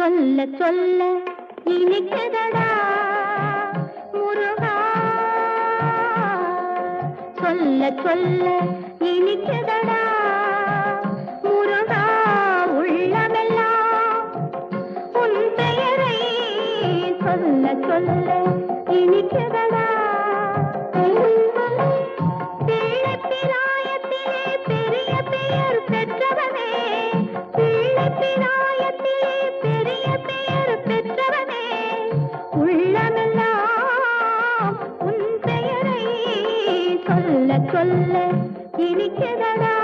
சொல்ல சொல்ல இனிக்குதடா முருகா. சொல்ல சொல்ல இனிக்குதடா முருகா. உள்ளமெல்லாம் உன் பெயரை சொல்ல சொல்ல இனிக்குதடா. பெரிய பெயர் பெற்ற சொல்ல இருக்கிறதா